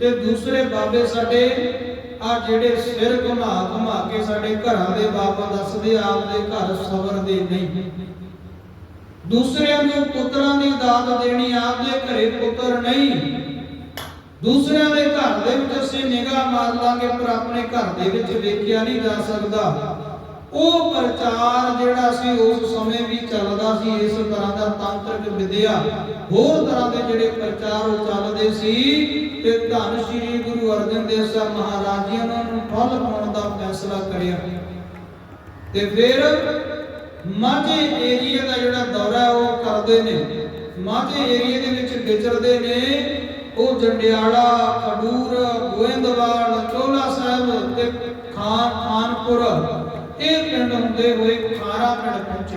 ਤੇ ਦੂਸਰੇ ਬਾਬੇ ਸਾਡੇ, ਆ ਜਿਹੜੇ ਸਿਰ ਘੁਮਾ ਘੁਮਾ ਕੇ ਸਾਡੇ ਘਰਾਂ ਦੇ ਬਾਬਾ ਦੱਸਦੇ, ਆਪਦੇ ਘਰ ਸਵਰਦੇ ਨਹੀਂ। ਦੂਸਰਿਆਂ ਨੂੰ ਪੁੱਤਰਾਂ ਦੀ ਦਾਤ ਦੇਣੀ, ਆਪਦੇ ਘਰੇ ਪੁੱਤਰ ਨਹੀਂ। ਦੂਸਰਿਆਂ ਦੇ ਘਰ ਦੇ ਵਿੱਚ ਅਸੀਂ ਨਿਗਾਹ ਮਾਰ ਲਾਂਗੇ, ਪਰ ਆਪਣੇ ਘਰ ਦੇ ਵਿੱਚ ਵੇਖਿਆ ਨਹੀਂ ਜਾ ਸਕਦਾ। ਉਹ ਪ੍ਰਚਾਰ ਜਿਹੜਾ ਸੀ, ਉਸ ਸਮੇਂ ਵੀ ਚੱਲਦਾ ਸੀ, ਇਸ ਤਰ੍ਹਾਂ ਦਾ ਤਾਂਤਰਿਕ ਵਿਦਿਆ। ਹੋਰ ਤਰ੍ਹਾਂ ਦੇ ਜਿਹੜੇ ਪ੍ਰਚਾਰ ਉਹ ਚੱਲਦੇ ਸੀ ਤੇ ਧੰਨ ਸ਼੍ਰੀ ਗੁਰੂ ਅਰਜਨ ਦੇਵ ਸਾਹਿਬ ਮਹਾਰਾਜ ਜੀ ਉਹਨਾਂ ਨੂੰ ਫਲ ਪਾਉਣ ਦਾ ਫੈਸਲਾ ਕਰਿਆ। ਤੇ ਫਿਰ ਮਾਝੇ ਏਰੀਆ ਦਾ ਜਿਹੜਾ ਦੌਰਾ ਉਹ ਕਰਦੇ ਨੇ। ਮਾਝੇ ਏਰੀਆ ਦੇ ਵਿੱਚ ਵਿਚਰਦੇ ਨੇ, ਉਹ ਜੰਡਿਆਲਾ, ਖਡੂਰ, ਗੋਇੰਦਵਾਲ ਚੋਲਾ ਸਾਹਿਬ ਤੇ ਖਾਨ ਖਾਨਪੁਰ। ਇਹ ਪਿੰਡ ਹੁੰਦੇ ਹੋਏ ਖਾਰਾ ਪਿੰਡ ਪਹੁੰਚੇ।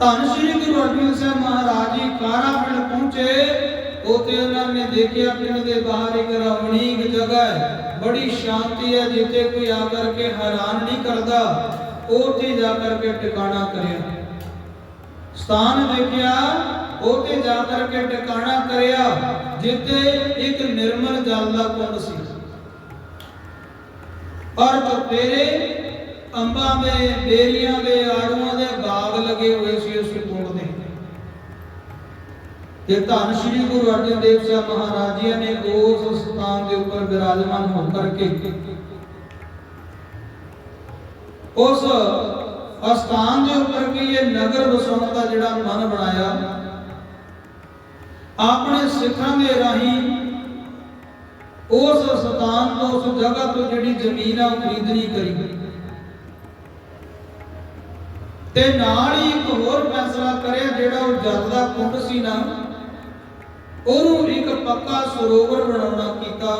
ਧੰਨ ਸ਼੍ਰੀ ਗੁਰੂ ਅਰਜਨ ਸਾਹਿਬ ਮਹਾਰਾਜ ਜੀ ਖਾਰਾ ਪਿੰਡ ਪਹੁੰਚੇ। ਉਥੇ ਉਹਨਾਂ ਨੇ ਦੇਖਿਆ ਪਿੰਡ ਦੇ ਬਾਹਰ ਇੱਕ ਰਮਣੀਕ ਜਗ੍ਹਾ ਹੈ। ਬੜੀ ਸ਼ਾਂਤੀ ਹੈ, ਜਿੱਥੇ ਕੋਈ ਆ ਕਰਕੇ ਹੈਰਾਨ ਨਹੀਂ ਕਰਦਾ। ਉਥੇ ਜਾ ਕਰਕੇ ਟਿਕਾਣਾ ਕਰਿਆ। ਸਥਾਨ ਦੇਖਿਆ, ਉਥੇ ਜਾ ਕਰਕੇ ਟਿਕਾਣਾ ਕਰਿਆ, ਜਿੱਥੇ ਇੱਕ ਨਿਰਮਲ ਜਲ ਦਾ ਕੁੰਡ ਸੀ। ਔਰ ਚੁਪੇਰੇ ਅੰਬਾਂ ਦੇ, ਬੇਰੀਆਂ ਦੇ, ਆੜੂਆਂ ਦੇ ਬਾਗ ਲੱਗੇ ਹੋਏ ਸੀ ਉਸ ਕੁੰਡ ਤੇ ਧੰਨ ਸ਼੍ਰੀ ਗੁਰੂ ਅਰਜਨ ਦੇਵ ਸਾਹਿਬ ਮਹਾਰਾਜ ਜੀ ਨੇ ਉਸ ਸਥਾਨ ਦੇ ਉੱਪਰ ਬਿਰਾਜਮਾਨ ਹੋ ਕਰਕੇ ਉਸ ਅਸਥਾਨ ਦੇ ਉੱਪਰ ਕੀ ਇਹ ਨਗਰ ਵਸਾਉਣ ਦਾ ਜਿਹੜਾ ਮਨ ਬਣਾਇਆ। ਆਪਣੇ ਸਿੱਖਾਂ ਦੇ ਰਾਹੀਂ ਉਸ ਸਥਾਨ ਤੋਂ ਉਸ ਜਗ੍ਹਾ ਤੋਂ ਜਿਹੜੀ ਜ਼ਮੀਨ ਆ ਉਹ ਖਰੀਦਣੀ ਕਰੀ। ਤੇ ਨਾਲ ਹੀ ਇੱਕ ਹੋਰ ਫੈਸਲਾ ਕਰਿਆ ਜਿਹੜਾ ਉਹ ਜਲ ਦਾ ਕੁੰਡ ਸੀ ਨਾ, ਉਹਨੂੰ ਇੱਕ ਪੱਕਾ ਸਰੋਵਰ ਬਣਾਉਣਾ ਕੀਤਾ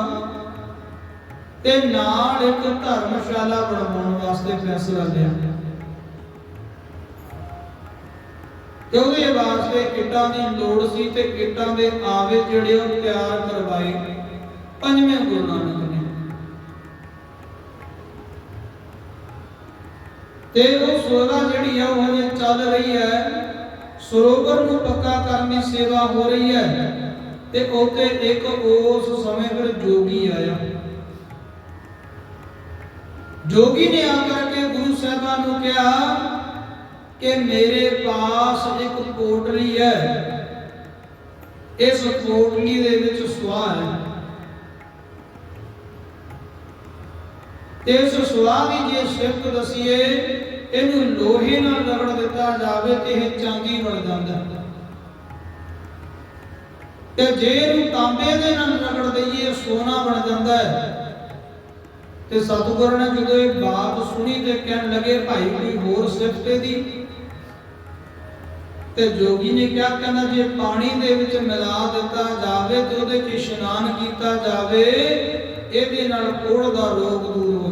ਤੇ ਨਾਲ ਇੱਕ ਧਰਮਸ਼ਾਲਾ ਬਣਾਉਣ ਵਾਸਤੇ ਫੈਸਲਾ ਲਿਆ। ਤੇ ਉਹਦੇ ਵਾਸਤੇ ਕਿੱਟਾਂ ਦੀ ਲੋੜ ਸੀ ਤੇ ਕਿੱਟਾਂ ਦੇ ਆਵੇ ਜਿਹੜੇ ਉਹ ਤਿਆਰ ਕਰਵਾਏ। ਪੰਜਵੇਂ ਗੁਰੂ ਨਾਨਕ ਨੇ। ਤੇ ਉਹ ਸੇਵਾ ਜਿਹੜੀ ਆ, ਉਹ ਹਜੇ ਚੱਲ ਰਹੀ ਹੈ। ਸਰੋਵਰ ਨੂੰ ਪੱਕਾ ਕਰਨ ਦੀ ਸੇਵਾ ਹੋ ਰਹੀ ਹੈ। ਤੇ ਉੱਥੇ ਇੱਕ ਉਸ ਸਮੇਂ ਫਿਰ ਜੋਗੀ ਆਇਆ। ਜੋਗੀ ਨੇ ਆ ਕਰਕੇ ਗੁਰੂ ਸਾਹਿਬਾਂ ਨੂੰ ਕਿਹਾ ਕਿ ਮੇਰੇ ਪਾਸ ਇੱਕ ਕੋਟਲੀ ਹੈ। ਇਸ ਕੋਟਲੀ ਦੇ ਵਿੱਚ ਸਵਾਹ ਹੈ। ਇਸ ਸੁਆਹ ਦੀ ਜੇ ਸਿਫਤ ਦਸੀਏ, ਇਹਨੂੰ ਲੋਹੇ ਨਾਲ ਰਗੜ ਦਿੱਤਾ ਜਾਵੇ ਤੇ ਇਹ ਚਾਂਦੀ ਬਣ ਜਾਂਦਾ। ਤੇ ਜੇ ਇਹਨੂੰ ਤਾਂਬੇ ਦੇ ਨਾਲ ਰਗੜ ਦਈਏ ਸੋਨਾ ਬਣ ਜਾਂਦਾ ਹੈ। ਤੇ ਸਤਿਗੁਰੂ ਨੇ ਜਦੋਂ ਇਹ ਬਾਤ ਸੁਣੀ ਤੇ ਕਹਿਣ ਲੱਗੇ, ਭਾਈ, ਕੋਈ ਹੋਰ ਸਿਫਤ ਦੀ? ਤੇ ਜੋਗੀ ਨੇ ਕਿਹਾ, ਕਹਿੰਦਾ, ਜੇ ਪਾਣੀ ਦੇ ਵਿੱਚ ਮਿਲਾ ਦਿੱਤਾ ਜਾਵੇ ਤੇ ਉਹਦੇ 'ਚ ਇਸ਼ਨਾਨ ਕੀਤਾ ਜਾਵੇ, ਇਹਦੇ ਨਾਲ ਕੋੜ ਦਾ ਰੋਗ ਦੂਰ ਹੋ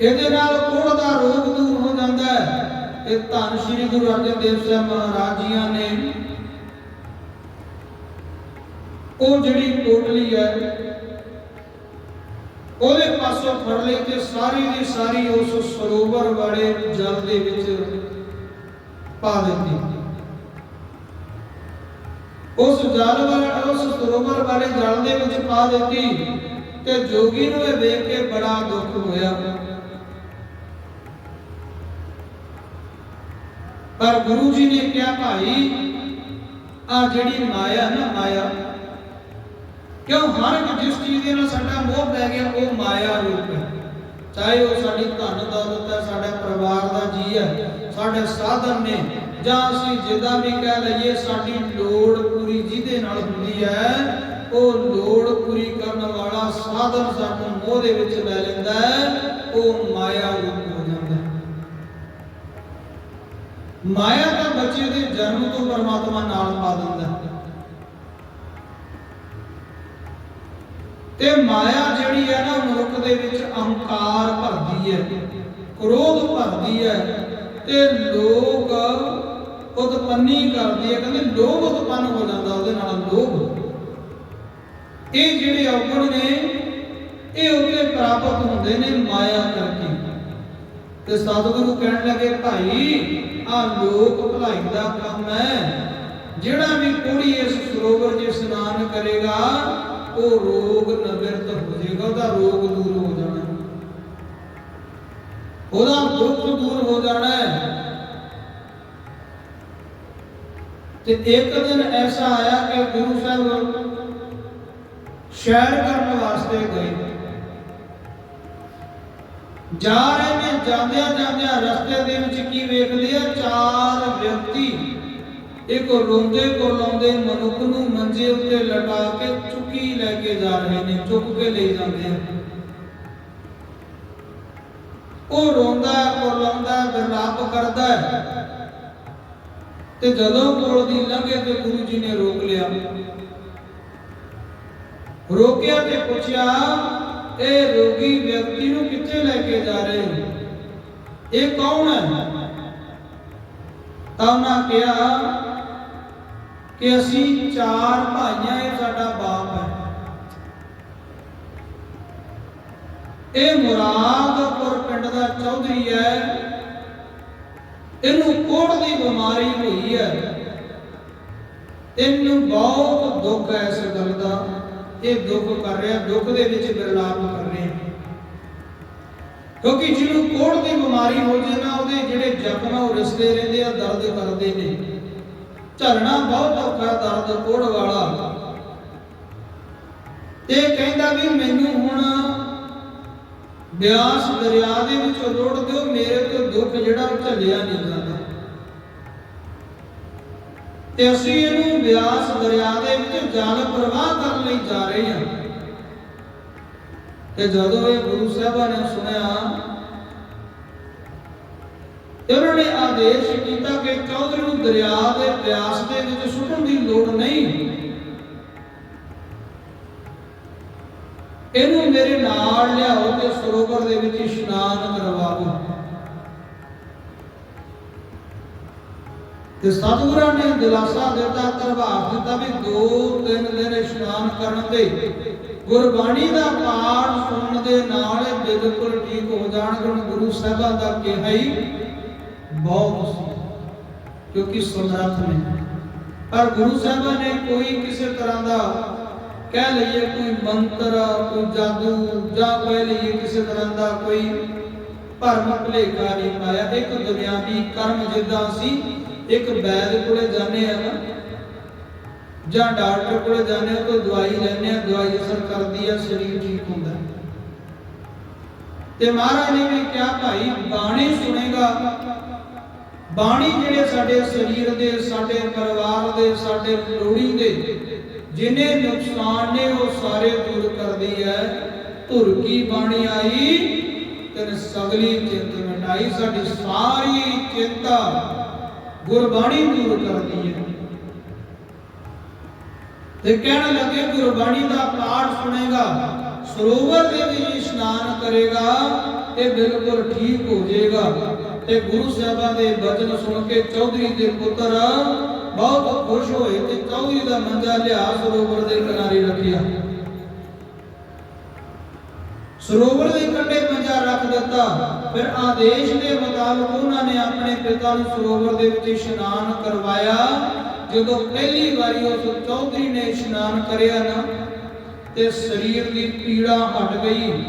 ਇਹਦੇ ਨਾਲ ਕੋੜ ਦਾ ਰੋਗ ਦੂਰ ਹੋ ਜਾਂਦਾ ਹੈ। ਇਹ ਧੰਨ ਸ਼੍ਰੀ ਗੁਰੂ ਅਰਜਨ ਦੇਵ ਸਾਹਿਬ ਮਹਾਰਾਜ ਜੀਆਂ ਨੇ ਉਹ ਜਿਹੜੀ ਕੋਟਲੀ ਹੈ, ਉਹਦੇ ਪਾਸੋਂ ਫੜ ਲਈ ਤੇ ਸਾਰੀ ਦੀ ਸਾਰੀ ਉਸ ਸਰੋਵਰ ਵਾਲੇ ਜਲ ਦੇ ਵਿੱਚ ਪਾ ਦਿੱਤੀ। ਉਸ ਜਲ ਵਾਲੇ, ਉਸ ਸਰੋਵਰ ਵਾਲੇ ਜਲ ਦੇ ਵਿੱਚ ਪਾ ਦਿੱਤੀ ਤੇ ਜੋਗੀ ਨੂੰ ਇਹ ਵੇਖ ਕੇ ਬੜਾ ਦੁੱਖ ਹੋਇਆ। ਪਰ ਗੁਰੂ ਜੀ ਨੇ ਕਿਹਾ, ਭਾਈ ਆ ਜਿਹੜੀ ਮਾਇਆ ਨਾ ਮਾਇਆ, ਕਿਉਂ ਹਰ ਇੱਕ ਜਿਸ ਚੀਜ਼ ਦੇ ਨਾਲ ਸਾਡਾ ਮੋਹ ਪੈ ਗਿਆ, ਉਹ ਮਾਇਆ ਰੂਪ ਹੈ। ਚਾਹੇ ਉਹ ਸਾਡੀ ਧਨ ਦੌਲਤ ਹੈ, ਸਾਡਾ ਪਰਿਵਾਰ ਦਾ ਜੀ ਹੈ, ਸਾਡੇ ਸਾਧਨ ਨੇ, ਜਾਂ ਅਸੀਂ ਜਿੱਦਾਂ ਵੀ ਕਹਿ ਲਈਏ, ਸਾਡੀ ਲੋੜ ਪੂਰੀ ਜਿਹਦੇ ਨਾਲ ਹੁੰਦੀ ਹੈ, ਉਹ ਲੋੜ ਪੂਰੀ ਕਰਨ ਵਾਲਾ ਸਾਧਨ ਸਾਨੂੰ ਮੋਹ ਦੇ ਵਿੱਚ ਲੈ ਲੈਂਦਾ ਹੈ, ਉਹ ਮਾਇਆ ਰੂਪ ਹੋ ਜਾਂਦਾ ਮਾਇਆ ਤਾਂ ਬੱਚੇ ਦੇ ਜਨਮ ਤੋਂ ਪਰਮਾਤਮਾ ਨਾਲ ਪਾ ਦਿੰਦਾ ਤੇ ਮਾਇਆ ਜਿਹੜੀ ਹੈ ਨਾ, ਮਨੁੱਖ ਦੇ ਵਿੱਚ ਅਹੰਕਾਰ ਭਰਦੀ ਹੈ, ਕ੍ਰੋਧ ਭਰਦੀ ਹੈ ਤੇ ਲੋਕ ਉਤਪੰਨੀ ਕਰਦੀ ਹੈ ਕਹਿੰਦੇ ਲੋਭ ਉਤਪੰਨ ਹੋ ਜਾਂਦਾ ਉਹਦੇ ਨਾਲ, ਲੋਭ। ਇਹ ਜਿਹੜੇ ਔਗਣ ਨੇ, ਇਹ ਉੱਤੇ ਪ੍ਰਾਪਤ ਹੁੰਦੇ ਨੇ ਮਾਇਆ ਕਰਕੇ। ਤੇ ਸਤਿਗੁਰੂ ਕਹਿਣ ਲੱਗੇ, ਭਾਈ ਆ ਲੋਕ ਭਲਾਈ ਦਾ ਕੰਮ ਹੈ। ਜਿਹੜਾ ਵੀ ਕੁੜੀ ਇਸ ਸਰੋਵਰ 'ਚ ਇਸ਼ਨਾਨ ਕਰੇਗਾ, ਉਹ ਰੋਗ ਨਿਵਰਤ ਹੋ ਜਾਏਗਾ, ਉਹਦਾ ਰੋਗ ਦੂਰ ਹੋ ਜਾਣਾ। ਉਹਦਾ ਦੁੱਖ ਦੂਰ ਹੋ ਜਾਣਾ ਤੇ ਇੱਕ ਦਿਨ ਐਸਾ ਆਇਆ ਕਿ ਗੁਰੂ ਸਾਹਿਬ ਸ਼ਹਿਰ ਕਰਨ ਵਾਸਤੇ ਗਏ। ਜਾ ਰਹੇ ਨੇ ਜਾਂਦਿਆਂ ਜਾਂਦਿਆਂ ਰਸਤੇ ਦੇ ਵਿੱਚ ਕੀ ਵੇਖਦੇ ਆ ਚਾਰ ਵਿਅਕਤੀ। ਇੱਕ ਰੋਂਦੇ ਕੋ ਮਨੁੱਖ ਨੂੰ ਮੰਜੇ ਉੱਤੇ ਲਟਾ ਕੇ ਚੁੱਕੀ ਲੈ ਕੇ ਜਾ ਰਹੇ ਨੇ, ਚੁੱਕ ਕੇ ਲੈ ਜਾਂਦੇ ਆ। ਉਹ ਰੋਂਦਾ ਕੁਰਲਾਉਂਦਾ ਬਿਰਲਾਪ ਕਰਦਾ ਤੇ ਜਦੋਂ ਕੋਲ ਦੀ ਲੰਘੇ ਤੇ ਗੁਰੂ ਜੀ ਨੇ ਰੋਕ ਲਿਆ। ਰੋਕਿਆ ਤੇ ਪੁੱਛਿਆ ਇਹ ਰੋਗੀ ਵਿਅਕਤੀ ਨੂੰ ਕਿੱਥੇ ਲੈ ਕੇ ਜਾ ਰਹੇ? ਹੋ ਇਹ ਕੌਣ ਹੈ? ਤਾਂ ਉਹਨਾਂ ਕਿਹਾ ਕਿ ਅਸੀਂ ਚਾਰ ਭਾਈਆਂ ਇਹ ਸਾਡਾ ਬਾਪ ਹੈ। ਇਹ ਮੁਰਾਦਪੁਰ ਪਿੰਡ ਦਾ ਚੌਧਰੀ ਹੈ। ਇਹਨੂੰ ਕੋੜ ਦੀ ਬਿਮਾਰੀ ਹੋਈ ਹੈ। ਇਹਨੂੰ ਬਹੁਤ ਦੁੱਖ ਹੈ। ਇਹ ਦੁੱਖ ਕਰ ਰਿਹਾ, ਦੁੱਖ ਦੇ ਵਿੱਚ ਬਿਰਲਾਪ ਕਰ ਰਿਹਾ। ਕਿਉਂਕਿ ਜਿਹਨੂੰ ਕੋੜ ਦੀ ਬਿਮਾਰੀ ਹੋ ਜੇ ਨਾ, ਉਹਦੇ ਜਿਹੜੇ ਜ਼ਖਮ ਆ, ਉਹ ਰਿਸਦੇ ਰਹਿੰਦੇ ਆ, ਦਰਦ ਕਰਦੇ ਨੇ। ਝਰਨਾ ਬਹੁਤ ਔਖਾ, ਦਰਦ ਕੋੜ ਵਾਲਾ। ਤੇ ਕਹਿੰਦਾ ਵੀ ਮੈਨੂੰ ਹੁਣ ਬਿਆਸ ਦਰਿਆ ਦੇ ਵਿੱਚ ਰੋੜ ਦਿਓ, ਮੇਰੇ ਤੋਂ ਦੁੱਖ ਜਿਹੜਾ ਉਹ ਝੱਲਿਆ ਨਹੀਂ ਜਾਂਦਾ। ਤੇ ਅਸੀਂ ਇਹਨੂੰ ਬਿਆਸ ਦਰਿਆ ਦੇ ਵਿੱਚ ਜਲ ਪ੍ਰਵਾਹ ਕਰਨ ਲਈ ਜਾ ਰਹੇ ਹਾਂ। ਤੇ ਜਦੋਂ ਇਹ ਗੁਰੂ ਸਾਹਿਬਾਂ ਨੇ ਸੁਣਿਆ, ਤੇ ਉਹਨਾਂ ਨੇ ਆਦੇਸ਼ ਕੀਤਾ ਕਿ ਚੌਧਰੀ ਨੂੰ ਦਰਿਆ ਦੇ ਬਿਆਸ ਦੇ ਵਿੱਚ ਸੁੱਟਣ ਦੀ ਲੋੜ ਨਹੀਂ। ਇਹਨੂੰ ਮੇਰੇ ਨਾਲ ਲਿਆਓ ਤੇ ਸਰੋਵਰ ਦੇ ਵਿੱਚ ਇਸ਼ਨਾਨ ਕਰਵਾਓ। ਤੇ ਸਤਿਗੁਰਾਂ ਨੇ ਦਿਲਾਸਾ ਦਿੱਤਾ ਤਰਵਾਰ ਦਿੱਤਾ ਵੀ ਦੋ ਤਿੰਨ ਦਿਨ ਇਸ਼ਨਾਨ ਕਰਨ ਤੇ ਗੁਰਬਾਣੀ ਦਾ ਪਾਠ ਸੁਣਨ ਦੇ ਨਾਲ ਇਹ ਬਿਲਕੁਲ ਠੀਕ ਹੋ ਜਾਣਗੇ। ਗੁਰੂ ਸਾਹਿਬਾਂ ਦਾ ਕਿਹਾ ਹੀ ਬਹੁਤ ਸੀ ਕਿਉਂਕਿ ਸਮਰੱਥ ਨੇ। ਪਰ ਗੁਰੂ ਸਾਹਿਬਾਂ ਨੇ ਕੋਈ ਕਿਸੇ ਤਰ੍ਹਾਂ ਦਾ ਕਹਿ ਲਈਏ ਕੋਈ ਮੰਤਰ, ਕੋਈ ਜਾਦੂ ਜਾਂ ਕਹਿ ਲਈਏ ਕਿਸੇ ਤਰ੍ਹਾਂ ਦਾ ਕੋਈ ਭਰਮ ਭੁਲੇਖਾ ਨਹੀਂ ਪਾਇਆ। ਇੱਕ ਦੁਨਿਆਵੀ ਕਰਮ ਜਿੱਦਾਂ ਸੀ ਇੱਕ ਵੈਦ ਕੋਲੇ ਜਾਂਦੇ ਆ ਨਾ, ਜਾਂ ਡਾਕਟਰ ਕੋਲੇ ਜਾਂਦੇ ਆ, ਕੋਈ ਦਵਾਈ ਲੈਂਦੇ ਆ, ਦਵਾਈ ਅਸਰ ਕਰਦੀ ਆ, ਸਰੀਰ ਠੀਕ ਹੁੰਦਾ। ਤੇ ਮਹਾਰਾਜ ਨੇ ਵੀ ਕਿਹਾ, ਭਾਈ, ਬਾਣੀ ਸੁਣੇਗਾ। ਬਾਣੀ ਜਿਹੜੇ ਸਾਡੇ ਸਰੀਰ ਦੇ, ਸਾਡੇ ਪਰਿਵਾਰ ਦੇ, ਸਾਡੇ ਲੋੜੀ ਦੇ, ਜਿਨੇ ਨੁਕਸਾਨ ਨੇ, ਉਹ ਸਾਰੇ ਦੂਰ ਕਰਦੀ ਹੈ ਧੁਰ ਕੀ ਬਾਣੀ ਆਈ? ਤਨ ਸਗਲੀ ਚਿੰਤ ਮਿਟਾਈ ਸਾਡੀ ਸਾਰੀ ਚਿੰਤਾ ਗੁਰਬਾਣੀ ਦੂਰ ਕਰਦੀ ਹੈ। ਤੇ ਕਹਿਣ ਲੱਗੇ, ਗੁਰਬਾਣੀ ਦਾ ਪਾਠ ਸੁਣੇਗਾ, ਸਰੋਵਰ ਦੇ ਵਿੱਚ ਇਸ਼ਨਾਨ ਕਰੇਗਾ ਇਹ ਬਿਲਕੁਲ ਠੀਕ ਹੋ ਜਾਏਗਾ। ਤੇ ਗੁਰੂ ਸਾਹਿਬਾਂ ਦੇ ਬਚਨ ਸੁਣ ਕੇ ਚੌਧਰੀ ਦੇ ਪੁੱਤਰ ਬਹੁਤ ਖੁਸ਼ ਹੋਏ ਤੇ ਚੌਧਰੀ ਦਾ ਮੰਜਾ ਲਿਆ ਸਰੋਵਰ ਦੇ ਕਿਨਾਰੇ ਰੱਖਿਆ। ਸਰੋਵਰ ਦੇ ਕੰਢੇ ਮੰਜਾ ਰੱਖ ਦਿੱਤਾ। ਫਿਰ ਆਦੇਸ਼ ਦੇ ਮੁਤਾਬਕ ਉਹਨਾਂ ਨੇ ਆਪਣੇ ਪਿਤਾ ਨੂੰ ਸਰੋਵਰ ਦੇ ਵਿੱਚ ਇਸ਼ਨਾਨ ਕਰਵਾਇਆ। ਜਦੋਂ ਪਹਿਲੀ ਵਾਰੀ ਉਸ ਚੌਧਰੀ ਨੇ ਇਸ਼ਨਾਨ ਕਰਿਆ ਨਾ, ਤੇ ਸਰੀਰ ਦੀ ਪੀੜਾ ਹਟ ਗਈ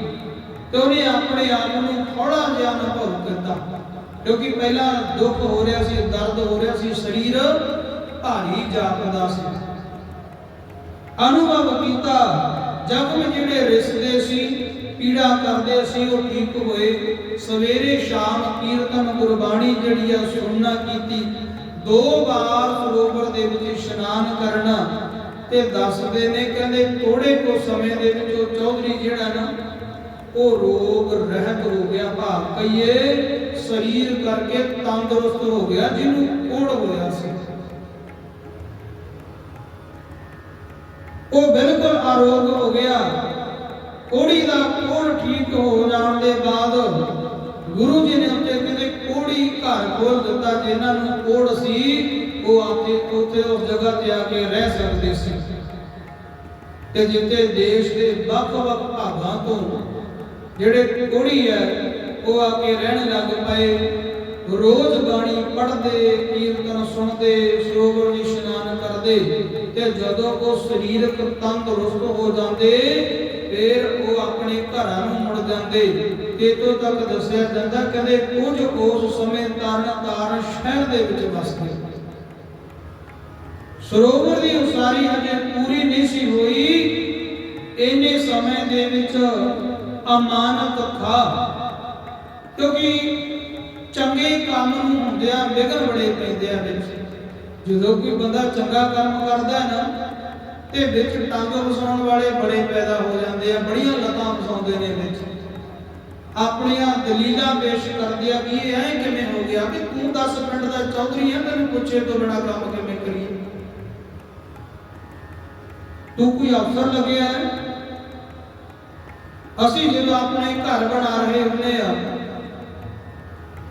ਤੇ ਉਹਨੇ ਆਪਣੇ ਆਪ ਨੂੰ ਥੋੜਾ ਜਿਹਾ ਅਨੁਭਵ ਕੀਤਾ। ਕਿਉਂਕਿ ਪਹਿਲਾਂ ਦੁੱਖ ਹੋ ਰਿਹਾ ਸੀ, ਦਰਦ ਹੋ ਰਿਹਾ ਸੀ, ਸਰੀਰ ਭਾਰੀ ਜਾਪਦਾ ਸੀ। ਅਨੁਭਵ ਕੀਤਾ। ਜ਼ਖਮ ਜਿਹੜੇ ਰਿਸਦੇ ਸੀ ਪੀੜਾ ਕਰਦੇ ਸੀ ਉਹ ਠੀਕ ਹੋਏ। ਸਵੇਰੇ ਸ਼ਾਮ ਕੀਰਤਨ ਗੁਰਬਾਣੀ ਜਿਹੜੀ ਆ ਸੁਣਨਾ ਕੀਤੀ। ਦੋ ਵਾਰ ਸਰੋਵਰ ਦੇ ਵਿੱਚ ਇਸ਼ਨਾਨ ਕਰਨਾ ਤੇ ਦੱਸਦੇ ਨੇ, ਕਹਿੰਦੇ ਥੋੜੇ ਕੋ ਸਮੇਂ ਦੇ ਵਿੱਚ ਉਹ ਚੌਧਰੀ ਜਿਹੜਾ ਨਾ, ਉਹ ਰੋਗ ਰਹਿਤ ਹੋ ਗਿਆ, ਭਾਵ ਕਹੀਏ ਸਰੀਰ ਕਰਕੇ ਤੰਦਰੁਸਤ ਹੋ ਗਿਆ, ਜਿਹਨੂੰ ਕੋੜ ਹੋਇਆ ਸੀ। ਉਹ ਬਿਲਕੁਲ ਆਰੋਗ ਹੋ ਗਿਆ। ਕੋੜੀ ਦਾ ਕੋੜ ਠੀਕ ਹੋ ਜਾਣ ਦੇ ਬਾਅਦ ਗੁਰੂ ਜੀ ਨੇ ਉੱਤੇ ਕਹਿੰਦੇ ਕੋੜੀ ਘਰ ਖੋਲ ਦਿੱਤਾ, ਜਿਨ੍ਹਾਂ ਨੂੰ ਕੋੜ ਸੀ, ਉਹ ਆਪੇ ਉੱਥੇ ਉਸ ਜਗ੍ਹਾ ਤੇ ਆ ਕੇ ਰਹਿ ਸਕਦੇ ਸੀ। ਤੇ ਜਿੱਥੇ ਦੇਸ਼ ਦੇ ਵੱਖ-ਵੱਖ ਭਾਗਾਂ ਤੋਂ ਜਿਹੜੇ ਕੋੜੀ ਹੈ, ਉਹ ਆ ਕੇ ਰਹਿਣ ਲੱਗ ਪਏ। ਰੋਜ਼ ਬਾਣੀ ਪੜ੍ਹਦੇ, ਕੀਰਤਨ ਸੁਣਦੇ ਸਰੋਵਰ ਦੀ ਇਸ਼ਨਾਨ ਕਰਦੇ, ਤੇ ਜਦੋਂ ਉਹ ਸਰੀਰਕ ਤੰਦਰੁਸਤ ਹੋ ਜਾਂਦੇ ਫਿਰ ਉਹ ਆਪਣੇ ਘਰਾਂ ਨੂੰ ਮੁੜ ਜਾਂਦੇ। ਇਤੋਂ ਤੱਕ ਦੱਸਿਆ ਜਾਂਦਾ ਕਹਿੰਦੇ ਕੁਝ ਉਸ ਸਮੇਂ ਤਰਨ ਤਾਰਨ ਸ਼ਹਿਰ ਦੇ ਵਿੱਚ ਵਸ ਗਏ। ਸਰੋਵਰ ਦੀ ਉਸਾਰੀ ਅਜੇ ਪੂਰੀ ਨਹੀਂ ਸੀ ਹੋਈ। ਇੰਨੇ ਸਮੇਂ ਦੇ ਵਿੱਚ ਅਮਾਨਤ ਥਾ। ਕਿਉਂਕਿ ਚੰਗੇ ਕੰਮ ਨੂੰ ਹੁੰਦਿਆਂ ਵਿਗੜ ਬੜੇ ਪੈਂਦੇ ਆ ਵਿੱਚ। ਜਦੋਂ ਕੋਈ ਬੰਦਾ ਚੰਗਾ ਕੰਮ ਕਰਦਾ ਨਾ ਤੇ ਵਿੱਚ ਟੰਗ ਵਸਾਉਣ ਵਾਲੇ ਬੜੇ ਪੈਦਾ ਹੋ ਜਾਂਦੇ ਆ, ਬੜੀਆਂ ਲਤਾਂ ਫਸਾਉਂਦੇ ਨੇ ਵਿੱਚ। ਆਪਣੀਆਂ ਦਲੀਲਾਂ ਪੇਸ਼ ਕਰਦੇ ਆ ਵੀ ਇਹ ਐ ਕਿਵੇਂ ਹੋ ਗਿਆ ਕਿ ਤੂੰ 10 ਪਿੰਡ ਦਾ ਚੌਧਰੀ ਆ, ਤੈਨੂੰ ਪੁੱਛੇ ਤੋਂ ਬਿਨਾ ਕੰਮ ਕਿਵੇਂ ਕਰੀਏ? ਤੂੰ ਕੋਈ ਅਫਸਰ ਲੱਗਿਆ ਹੈ? ਅਸੀਂ ਜਦੋਂ ਆਪਣੇ ਘਰ ਬਣਾ ਰਹੇ ਹੁੰਦੇ ਆ,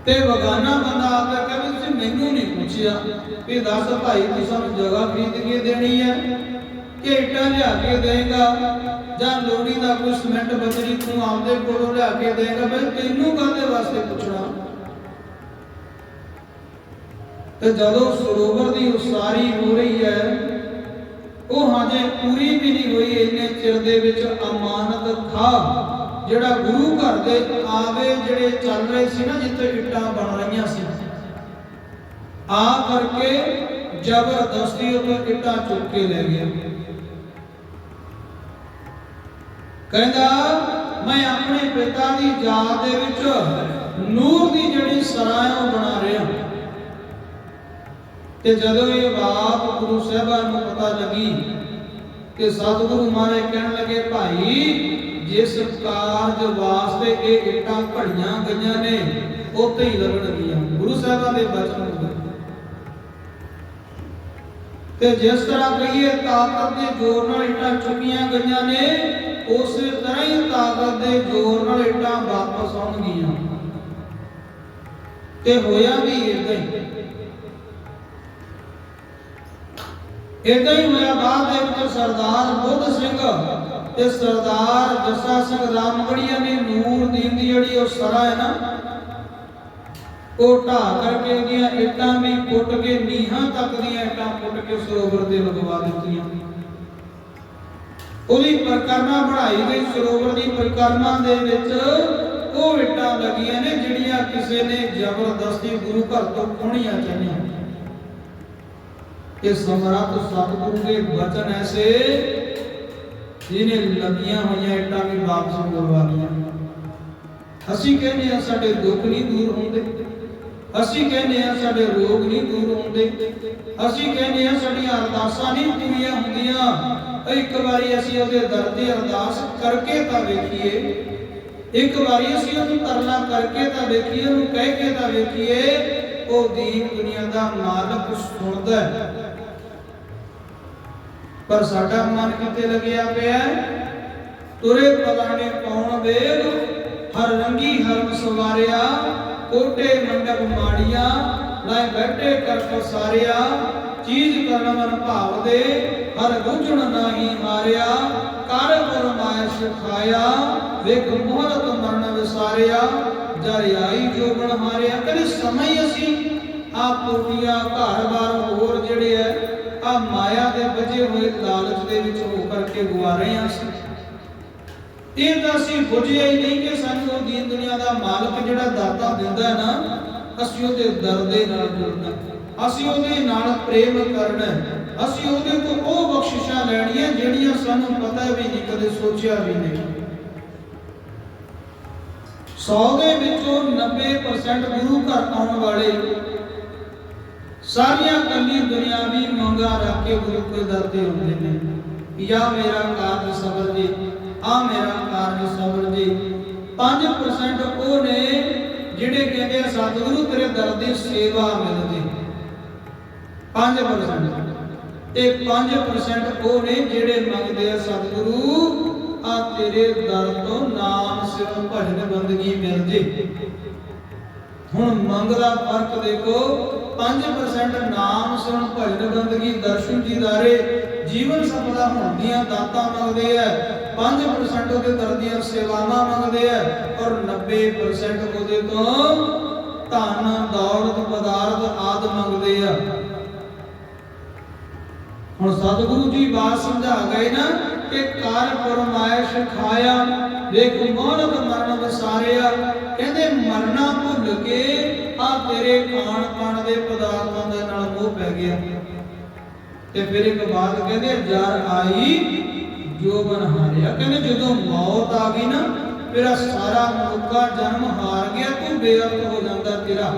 ਤੇ ਵਗਾਨਾ ਬੰਦਾ ਆ ਕੇ ਕਹਿੰਦਾ, ਤੁਸੀਂ ਮੈਨੂੰ ਨਹੀਂ ਪੁੱਛਿਆ ਵੀ ਦੱਸ ਭਾਈ ਤੂੰ ਸਾਨੂੰ ਜਗ੍ਹਾ ਖਰੀਦ ਕੇ ਦੇਣੀ ਹੈ? ਕਿ ਇੱਟਾਂ ਲਿਆ ਕੇ ਦੇਗਾ, ਜਾਂ ਲੋੜੀ ਦਾ ਕੋਈ ਸਿਮੈਂਟ ਬਜਰੀ ਤੂੰ ਆਪਦੇ ਕੋਲੋਂ ਲਿਆ ਕੇ ਦੇਗਾ ਬਈ ਤੈਨੂੰ ਕਾਹਦੇ ਵਾਸਤੇ ਪੁੱਛਣਾ? ਤੇ ਜਦੋਂ ਸਰੋਵਰ ਦੀ ਉਸਾਰੀ ਹੋ ਰਹੀ ਹੈ, ਉਹ ਹਜੇ ਪੂਰੀ ਵੀ ਨਹੀਂ ਹੋਈ, ਇੰਨੇ ਚਿਰ ਦੇ ਵਿੱਚ ਅਮਾਨਤ ਥਾ, ਜਿਹੜਾ ਗੁਰੂ ਘਰ ਦੇ ਆਵੇ ਜਿਹੜੇ ਚੱਲ ਰਹੇ ਸੀ ਨਾ, ਜਿੱਥੇ ਇੱਟਾਂ ਬਣ ਰਹੀਆਂ ਸੀ। ਆ ਕਰਕੇ ਜ਼ਬਰਦਸਤੀ ਉਹ ਇੱਟਾਂ ਚੁੱਕ ਕੇ ਲੈ ਗਿਆ। ਕਹਿੰਦਾ, ਮੈਂ ਆਪਣੇ ਪਿਤਾ ਦੀ ਯਾਦ ਦੇ ਵਿੱਚ ਨੂਰ ਦੀ ਜਿਹੜੀ ਸਰਾय ਉਹ ਬਣਾ ਰਿਹਾ ਤੇ ਜਦੋਂ ਇਹ ਬਾਤ ਗੁਰੂ ਸਾਹਿਬਾਨ ਨੂੰ ਪਤਾ ਲੱਗੀ ਕਿ ਸਤਿਗੁਰੂ ਮਹਾਰਾਜ ਕਹਿਣ ਲੱਗੇ, ਭਾਈ, ਜਿਸ ਕਾਰਜ ਵਾਸਤੇ ਇਹ ਇੱਟਾਂ ਘੜੀਆਂ ਗਈਆਂ ਨੇ, ਉੱਥੇ ਹੀ ਲੱਗਣਗੀਆਂ ਗੁਰੂ ਸਾਹਿਬਾਂ ਦੇ ਬਚਨ ਤੇ ਜਿਸ ਤਰ੍ਹਾਂ ਕਹੀਏ, ਤਾਕਤ ਦੇ ਜ਼ੋਰ ਨਾਲ ਇੱਟਾਂ ਚੁੱਕੀਆਂ ਗਈਆਂ ਨੇ ਉਸੇ ਤਰ੍ਹਾਂ ਹੀ ਤਾਕਤ ਦੇ ਜ਼ੋਰ ਨਾਲ ਇੱਟਾਂ ਵਾਪਸ ਆਉਣਗੀਆਂ। ਤੇ ਹੋਇਆ ਵੀ ਇਦਾਂ ਹੀ। ਇਦਾਂ ਹੀ ਹੋਇਆ ਬਾਅਦ ਦੇ ਵਿੱਚ ਸਰਦਾਰ ਬੁੱਧ ਸਿੰਘ ਤੇ ਸਰਦਾਰ ਜੱਸਾ ਸਿੰਘ ਰਾਮਗੜੀਆ ਨੇ ਨੂਰ ਦੀਨ ਦੀ ਜਿਹੜੀ ਉਹ ਸਰਾ ਹੈ ਨਾ, ਉਹ ਢਾਹ ਕਰਕੇ ਉਹਦੀਆਂ ਇੱਟਾਂ ਵੀ ਪੁੱਟ ਕੇ ਨੀਹਾਂ ਤੱਕ ਦੀਆਂ ਇੱਟਾਂ ਪੁੱਟ ਕੇ ਸਰੋਵਰ ਤੇ ਲਗਵਾ ਦਿੱਤੀਆਂ। ਉਹਦੀ ਪਰਿਕਰਮਾ ਬਣਾਈ ਗਈ ਸਰੋਵਰ ਦੀ ਪਰਿਕਰਮਾ ਦੇ ਵਿੱਚ ਉਹ ਇੱਟਾਂ ਲੱਗੀਆਂ ਨੇ ਜਿਹੜੀਆਂ ਕਿਸੇ ਨੇ ਜ਼ਬਰਦਸਤੀ ਗੁਰੂ ਘਰ ਤੋਂ ਖੋਣੀਆਂ ਚਾਹੀਆਂ ਕਿ ਸਮਰੱਥ ਸਤਿਗੁਰੂ ਦੇ ਬਚਨ ਐਸੇ ਜਿਹਨੇ ਲੱਗੀਆਂ ਹੋਈਆਂ ਇੱਟਾਂ ਵੀ ਵਾਪਸ ਕਰਵਾ ਲਈਆਂ। ਅਸੀਂ ਕਹਿੰਦੇ ਆ ਸਾਡੇ ਦੁੱਖ ਨਹੀਂ ਦੂਰ ਹੁੰਦੇ। ਅਸੀਂ ਕਹਿੰਦੇ ਆ ਸਾਡੇ ਰੋਗ ਨਹੀਂ ਦੂਰ ਹੁੰਦੇ। ਅਸੀਂ ਕਹਿੰਦੇ ਆ ਸਾਡੀਆਂ ਅਰਦਾਸਾਂ ਨਹੀਂ ਪੂਰੀਆਂ ਹੁੰਦੀਆਂ। ਇੱਕ ਵਾਰੀ ਅਸੀਂ ਉਹਦੇ ਦਰ ਤੇ ਅਰਦਾਸ ਕਰਕੇ ਤਾਂ ਵੇਖੀਏ। ਇੱਕ ਵਾਰੀ ਅਸੀਂ ਉਹਨੂੰ ਤਰਲਾ ਕਰਕੇ ਤਾਂ ਵੇਖੀਏ, ਉਹਨੂੰ ਕਹਿ ਕੇ ਤਾਂ ਵੇਖੀਏ, ਉਹ ਦੀਨ ਦੁਨੀਆ ਦਾ ਮਾਲਕ ਸੁਣਦਾ ਹੈ। ਪਰ ਸਾਡਾ ਮਨ ਕਿਤੇ ਲੱਗਿਆ ਪਿਆ ਤੁਰੇ ਪਲਾਣੇ ਪਾਉਣ ਵੇਗ ਹਰ ਰੰਗੀ ਹਰਮ ਸਵਾਰਿਆ ਕੋਟੇ ਮੰਡਪ ਮਾੜੀਆਂ ਲੈ ਬੈਠੇ ਕਰ ਪਸਾਰਿਆ ਚੀਜ਼ ਕਰਨ ਮਨ ਭਾਵ ਦੇ, ਹਰ ਗੁੰਝਣ ਨਾਹੀ ਮਾਰਿਆ, ਕਰ ਫਰਮਾਇਸ਼ ਖਾਇਆ, ਵੇਖ ਮੋਹਰਤ ਮਰਨ ਵਿਸਾਰਿਆ, ਜਰ ਆਈ ਜੋਗਣ ਹਾਰਿਆ ਕਦੇ ਸਮਾਂ ਹੀ ਅਸੀਂ ਆ ਪੁਰਨੀਆਂ ਘਰ-ਬਾਰ ਹੋਰ ਜਿਹੜੇ ਐ ਆ ਮਾਇਆ ਦੇ ਬਜੇ ਹੋਏ ਲਾਲਚ ਦੇ ਵਿੱਚ ਹੋ ਕਰਕੇ ਗੁਆ ਰਹੇ ਹਾਂ ਅਸੀਂ। ਇਹ ਤਾਂ ਅਸੀਂ ਬੁੱਝਿਆ ਹੀ ਨਹੀਂ ਕਿ ਸਾਨੂੰ ਉਹ ਦੀਨ ਦੁਨੀਆ ਦਾ ਮਾਲਕ ਜਿਹੜਾ ਦਾਤਾ ਦਿੰਦਾ ਨਾ, ਅਸੀਂ ਉਹਦੇ ਦਰ ਦੇ ਨਾਲ ਜੁੜਨਾ ਅਸੀਂ ਉਹਦੇ ਨਾਲ ਪ੍ਰੇਮ ਕਰਨਾ ਅਸੀਂ ਉਹਦੇ ਤੋਂ ਉਹ ਬਖਸ਼ਿਸ਼ਾਂ ਲੈਣੀਆਂ ਜਿਹੜੀਆਂ ਸਾਨੂੰ ਪਤਾ ਵੀ ਨਹੀਂ, ਕਦੇ ਸੋਚਿਆ ਵੀ ਨਹੀਂ। 100 ਦੇ ਵਿੱਚੋਂ 90% ਗੁਰੂ ਘਰ ਆਉਣ ਵਾਲੇ। ਸਾਰੀਆਂ ਕੱਲੀ ਦੁਨਿਆਵੀ ਮੰਗਾ ਰੱਖ ਕੇ ਗੁਰੂ ਕੇ ਦਰ ਤੇ ਹੁੰਦੇ ਨੇ। ਯਾ ਮੇਰਾ ਕਾਰਜ ਸਬਰ ਜੀ ਆ ਮੇਰਾ ਕਾਰਜ ਸਬਰ ਜੀ 5% ਉਹ ਨੇ ਜਿਹੜੇ ਕਹਿੰਦੇ ਆ, ਸਤਿਗੁਰੂ, ਤੇਰੇ ਦਰ ਦੀ ਸੇਵਾ ਮਿਲਦੀ। 5% ਤੇ 5% ਉਹ ਨੇ ਜਿਹੜੇ ਮੰਗਦੇ ਆ, ਸਤਿਗੁਰੂ, ਆ ਤੇਰੇ ਦਰ ਤੋਂ ਨਾਮ ਸਿਮਰਨ ਭਜਨ ਬੰਦਗੀ ਮਿਲ ਜੇ ਹੁਣ ਮੰਗਦਾ ਫ਼ਰਕ ਦੇਖੋ। 5% ਨਾਮ ਸੁਣ ਭਜਨ ਬੰਦਗੀ ਦਰਸ਼ਨ ਦੀਦਾਰੇ, ਜੀਵਨ ਸਫਲਾ ਹੋਣ ਦੀਆਂ ਦਾਤਾਂ ਮੰਗਦੇ ਆ 5% ਉਹਦੇ ਦਰ ਦੀਆਂ ਸੇਵਾਵਾਂ ਮੰਗਦੇ ਆ ਔਰ 90% ਉਹਦੇ ਤੋਂ ਧਨ, ਦੌਲਤ, ਪਦਾਰਥ ਆਦ ਮੰਗਦੇ ਆ। ਹੁਣ ਸਤਿਗੁਰੂ ਜੀ ਬਾਤ ਸਮਝਾ ਗਏ ਨਾ ਕਿ ਕਰ ਪਰਮਾਇਸ਼ ਖਾਇਆ। ਵੇਖ ਮੋਹਨਤ ਮਰਨ ਵਸਾਰਿਆ। ਕਹਿੰਦੇ ਮਰਨਾ ਭੁੱਲ ਕੇ ਆ ਤੇਰੇ ਖਾਣ ਪਾਣ ਦੇ ਪਦਾਰਥਾਂ ਦੇ ਨਾਲ ਮੋਹ ਪੈ ਗਿਆ। ਤੇ ਫਿਰ ਇੱਕ ਬਾਤ ਕਹਿੰਦੇ, ਜਰ ਆਈ ਜੋਬਨ ਹਾਰਿਆ। ਕਹਿੰਦੇ ਜਦੋਂ ਮੌਤ ਆ ਗਈ ਨਾ ਤੇਰਾ ਸਾਰਾ ਮਨੁੱਖਾ ਜਨਮ ਹਾਰ ਗਿਆ, ਤੂੰ ਬੇਅਰਥ ਹੋ ਜਾਂਦਾ ਤੇਰਾ।